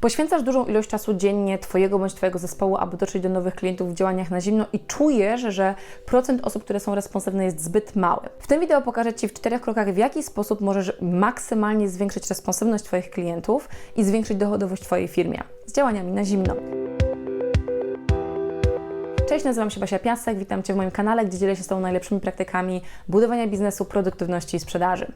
Poświęcasz dużą ilość czasu dziennie Twojego bądź Twojego zespołu, aby dotrzeć do nowych klientów w działaniach na zimno i czujesz, że procent osób, które są responsywne jest zbyt mały. W tym wideo pokażę Ci w czterech krokach, w jaki sposób możesz maksymalnie zwiększyć responsywność Twoich klientów i zwiększyć dochodowość Twojej firmie z działaniami na zimno. Cześć, nazywam się Basia Piasek, witam Cię w moim kanale, gdzie dzielę się z Tobą najlepszymi praktykami budowania biznesu, produktywności i sprzedaży.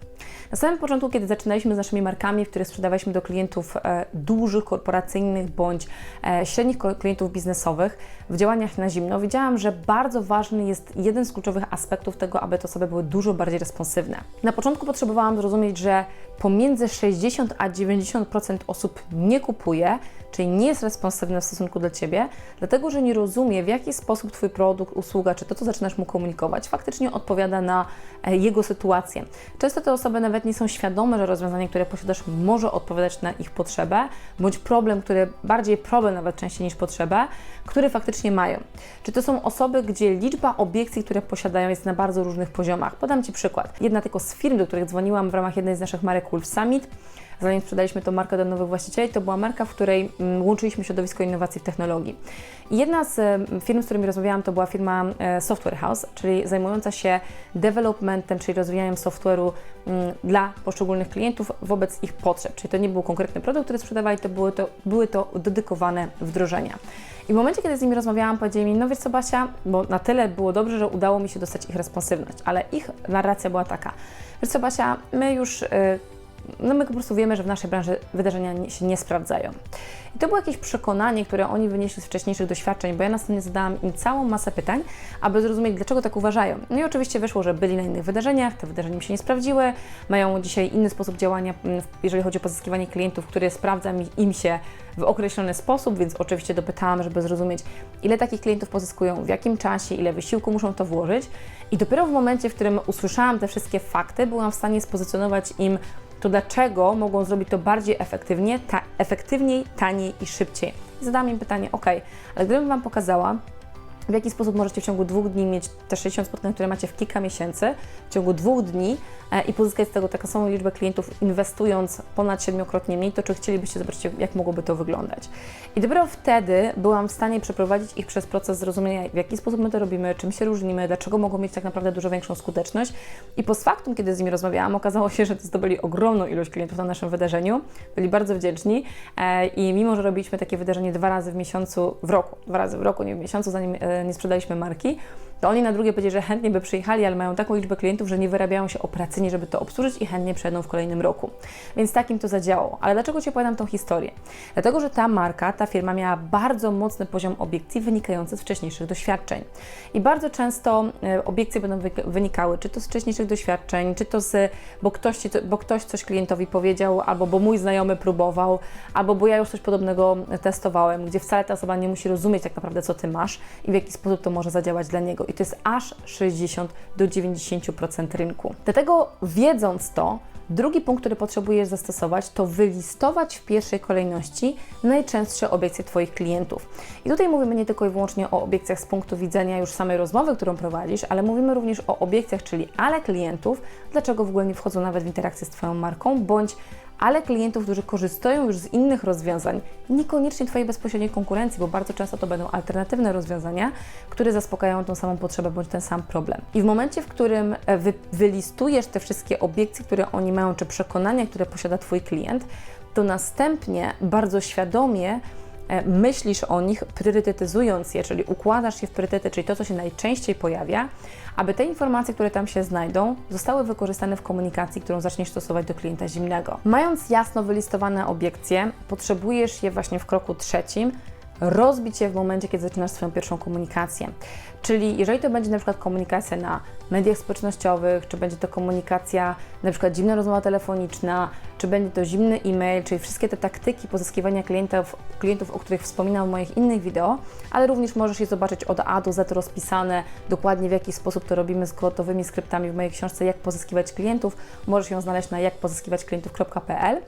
Na samym początku, kiedy zaczynaliśmy z naszymi markami, w których sprzedawaliśmy do klientów e, dużych, korporacyjnych bądź e, średnich klientów biznesowych w działaniach na zimno, widziałam, że bardzo ważny jest jeden z kluczowych aspektów tego, aby te osoby były dużo bardziej responsywne. Na początku potrzebowałam zrozumieć, że pomiędzy 60 a 90% osób nie kupuje, czyli nie jest responsywne w stosunku do Ciebie, dlatego że nie rozumie, w jaki sposób Twój produkt, usługa, czy to, co zaczynasz mu komunikować, faktycznie odpowiada na e, jego sytuację. Często te osoby nawet nie są świadome, że rozwiązanie, które posiadasz, może odpowiadać na ich potrzebę, bądź problem, który bardziej problem nawet częściej niż potrzebę, który faktycznie mają. Czy to są osoby, gdzie liczba obiekcji, które posiadają, jest na bardzo różnych poziomach. Podam Ci przykład. Jedna tylko z firm, do których dzwoniłam w ramach jednej z naszych marek Wolf Summit, zanim sprzedaliśmy tą markę do nowych właścicieli, to była marka, w której mm, łączyliśmy środowisko innowacji w technologii. Jedna z firm, z którymi rozmawiałam, to była firma e, Software House, czyli zajmująca się developmentem, czyli rozwijaniem software'u mm, dla poszczególnych klientów wobec ich potrzeb. Czyli to nie był konkretny produkt, który sprzedawali, to były to, były to dedykowane wdrożenia. I w momencie, kiedy z nimi rozmawiałam, powiedzieli mi, no wiesz co Basia, bo na tyle było dobrze, że udało mi się dostać ich responsywność, ale ich narracja była taka, wiesz co Basia, my już... Yy, no my po prostu wiemy, że w naszej branży wydarzenia się nie sprawdzają. I to było jakieś przekonanie, które oni wynieśli z wcześniejszych doświadczeń, bo ja następnie zadałam im całą masę pytań, aby zrozumieć, dlaczego tak uważają. No i oczywiście wyszło, że byli na innych wydarzeniach, te wydarzenia im się nie sprawdziły, mają dzisiaj inny sposób działania, mm, jeżeli chodzi o pozyskiwanie klientów, który sprawdza im się w określony sposób, więc oczywiście dopytałam, żeby zrozumieć, ile takich klientów pozyskują, w jakim czasie, ile wysiłku muszą to włożyć. I dopiero w momencie, w którym usłyszałam te wszystkie fakty, byłam w stanie spozycjonować im to dlaczego mogą zrobić to bardziej efektywnie, ta, efektywniej, taniej i szybciej? I zadałam im pytanie, ok, ale gdybym Wam pokazała, w jaki sposób możecie w ciągu dwóch dni mieć te 60 spotkań, które macie w kilka miesięcy, w ciągu dwóch dni e, i pozyskać z tego taką samą liczbę klientów, inwestując ponad siedmiokrotnie mniej, to czy chcielibyście zobaczyć, jak mogłoby to wyglądać. I dopiero wtedy byłam w stanie przeprowadzić ich przez proces zrozumienia, w jaki sposób my to robimy, czym się różnimy, dlaczego mogą mieć tak naprawdę dużo większą skuteczność. I post factum, kiedy z nimi rozmawiałam, okazało się, że zdobyli ogromną ilość klientów na naszym wydarzeniu, byli bardzo wdzięczni e, i mimo, że robiliśmy takie wydarzenie dwa razy w miesiącu, w roku, dwa razy w roku, nie w miesiącu, zanim e, nie sprzedaliśmy marki, to oni na drugie powiedzieli, że chętnie by przyjechali, ale mają taką liczbę klientów, że nie wyrabiają się operacyjnie, żeby to obsłużyć i chętnie przyjadą w kolejnym roku. Więc takim to zadziałało. Ale dlaczego Ci opowiadam tą historię? Dlatego, że ta marka, ta firma miała bardzo mocny poziom obiekcji wynikający z wcześniejszych doświadczeń. I bardzo często e, obiekcje będą wynikały czy to z wcześniejszych doświadczeń, czy to z, bo ktoś, bo ktoś coś klientowi powiedział, albo bo mój znajomy próbował, albo bo ja już coś podobnego testowałem, gdzie wcale ta osoba nie musi rozumieć tak naprawdę, co Ty masz i w jaki sposób to może zadziałać dla niego i to jest aż 60 do 90% rynku. Dlatego wiedząc to, Drugi punkt, który potrzebujesz zastosować, to wylistować w pierwszej kolejności najczęstsze obiekcje Twoich klientów. I tutaj mówimy nie tylko i wyłącznie o obiekcjach z punktu widzenia już samej rozmowy, którą prowadzisz, ale mówimy również o obiekcjach, czyli ale klientów, dlaczego w ogóle nie wchodzą nawet w interakcję z Twoją marką, bądź ale klientów, którzy korzystają już z innych rozwiązań, niekoniecznie Twojej bezpośredniej konkurencji, bo bardzo często to będą alternatywne rozwiązania, które zaspokajają tą samą potrzebę bądź ten sam problem. I w momencie, w którym e, wy, wylistujesz te wszystkie obiekcje, które oni mają, czy przekonania, które posiada Twój klient, to następnie bardzo świadomie myślisz o nich, priorytetyzując je, czyli układasz je w priorytety, czyli to, co się najczęściej pojawia, aby te informacje, które tam się znajdą, zostały wykorzystane w komunikacji, którą zaczniesz stosować do klienta zimnego. Mając jasno wylistowane obiekcje, potrzebujesz je właśnie w kroku trzecim rozbić je w momencie, kiedy zaczynasz swoją pierwszą komunikację. Czyli jeżeli to będzie na przykład komunikacja na mediach społecznościowych, czy będzie to komunikacja, na przykład zimna rozmowa telefoniczna, czy będzie to zimny e-mail, czyli wszystkie te taktyki pozyskiwania klientów, klientów, o których wspominam w moich innych wideo, ale również możesz je zobaczyć od A do Z rozpisane, dokładnie w jaki sposób to robimy z gotowymi skryptami w mojej książce Jak pozyskiwać klientów. Możesz ją znaleźć na jakpozyskiwaćklientów.pl.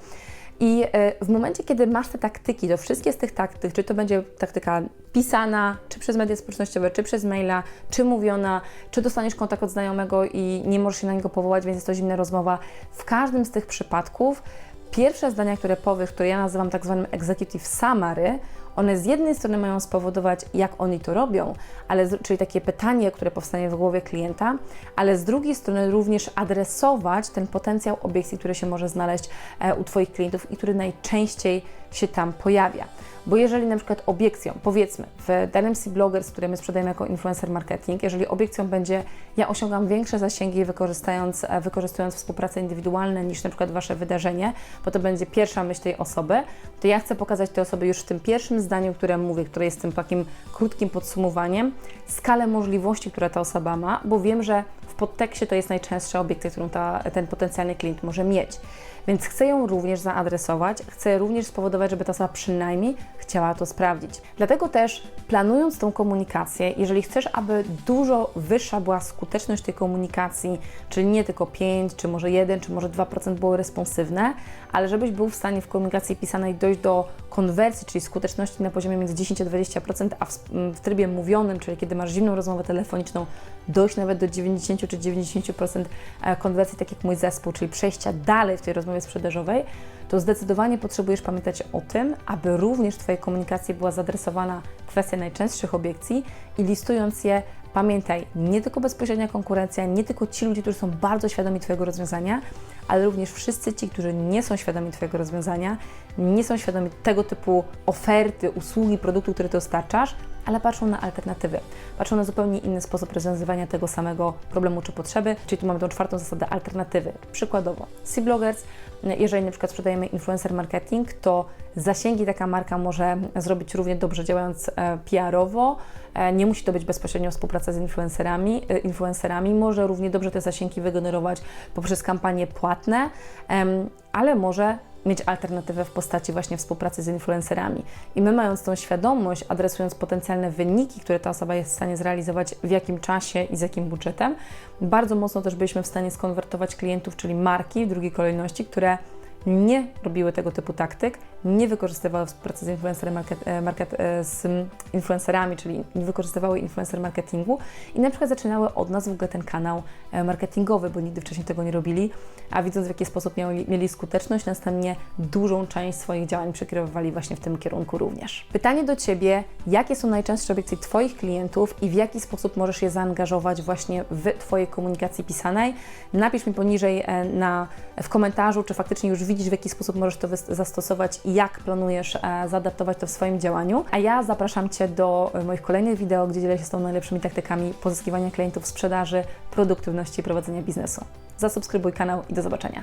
I e, w momencie, kiedy masz te taktyki, to wszystkie z tych taktyk, czy to będzie taktyka pisana, czy przez media społecznościowe, czy przez maila, czy mówiona, czy dostaniesz kontakt od znajomego i nie możesz się na niego powołać, więc jest to zimna rozmowa. W każdym z tych przypadków pierwsze zdania, które powiesz, które ja nazywam tak zwanym executive summary, one z jednej strony mają spowodować, jak oni to robią, ale czyli takie pytanie, które powstanie w głowie klienta, ale z drugiej strony również adresować ten potencjał obiekcji, który się może znaleźć e, u Twoich klientów i który najczęściej się tam pojawia. Bo jeżeli na przykład obiekcją, powiedzmy w Dynamic Bloggers, które my sprzedajemy jako influencer marketing, jeżeli obiekcją będzie, ja osiągam większe zasięgi wykorzystując, e, wykorzystując współprace indywidualne niż na przykład Wasze wydarzenie, bo to będzie pierwsza myśl tej osoby, to ja chcę pokazać tej osobie już w tym pierwszym zdaniu, które mówię, które jest tym takim krótkim podsumowaniem, skalę możliwości, które ta osoba ma, bo wiem, że w podtekście to jest najczęstsza obiekcja, którą ta, ten potencjalny klient może mieć. Więc chcę ją również zaadresować, chcę również spowodować, żeby ta osoba przynajmniej chciała to sprawdzić. Dlatego też planując tą komunikację, jeżeli chcesz, aby dużo wyższa była skuteczność tej komunikacji, czyli nie tylko 5, czy może 1, czy może 2% było responsywne, ale żebyś był w stanie w komunikacji pisanej dojść do konwersji, czyli skuteczności na poziomie między 10 a 20%, a w, w trybie mówionym, czyli kiedy masz zimną rozmowę telefoniczną, dojść nawet do 90 czy 90% konwersji, tak jak mój zespół, czyli przejścia dalej w tej rozmowie sprzedażowej, to zdecydowanie potrzebujesz pamiętać o tym, aby również w Twojej komunikacji była zadresowana kwestia najczęstszych obiekcji i listując je, pamiętaj, nie tylko bezpośrednia konkurencja, nie tylko ci ludzie, którzy są bardzo świadomi Twojego rozwiązania, ale również wszyscy ci, którzy nie są świadomi Twojego rozwiązania, nie są świadomi tego typu oferty, usługi, produktu, który dostarczasz, ale patrzą na alternatywy. Patrzą na zupełnie inny sposób rozwiązywania tego samego problemu czy potrzeby, czyli tu mamy tą czwartą zasadę alternatywy. Przykładowo, C-Bloggers, jeżeli na przykład sprzedajemy influencer marketing, to zasięgi taka marka może zrobić równie dobrze działając e, PR-owo. E, Nie musi to być bezpośrednio współpraca z influencerami, e, influencerami. może równie dobrze te zasięgi wygenerować poprzez kampanie płatne, ale może mieć alternatywę w postaci właśnie współpracy z influencerami. I my mając tą świadomość, adresując potencjalne wyniki, które ta osoba jest w stanie zrealizować, w jakim czasie i z jakim budżetem, bardzo mocno też byliśmy w stanie skonwertować klientów, czyli marki w drugiej kolejności, które nie robiły tego typu taktyk, nie wykorzystywały współpracy z, influencer market, e, market, e, z influencerami, czyli nie wykorzystywały influencer marketingu i na przykład zaczynały od nas w ogóle ten kanał e, marketingowy, bo nigdy wcześniej tego nie robili, a widząc w jaki sposób mieli, mieli skuteczność, następnie dużą część swoich działań przekierowywali właśnie w tym kierunku również. Pytanie do Ciebie, jakie są najczęstsze obiekcje Twoich klientów i w jaki sposób możesz je zaangażować właśnie w Twojej komunikacji pisanej? Napisz mi poniżej na, w komentarzu, czy faktycznie już widzisz, w jaki sposób możesz to zastosować i jak planujesz e, zaadaptować to w swoim działaniu. A ja zapraszam Cię do e, moich kolejnych wideo, gdzie dzielę się z Tobą najlepszymi taktykami pozyskiwania klientów, sprzedaży, produktywności i prowadzenia biznesu. Zasubskrybuj kanał i do zobaczenia.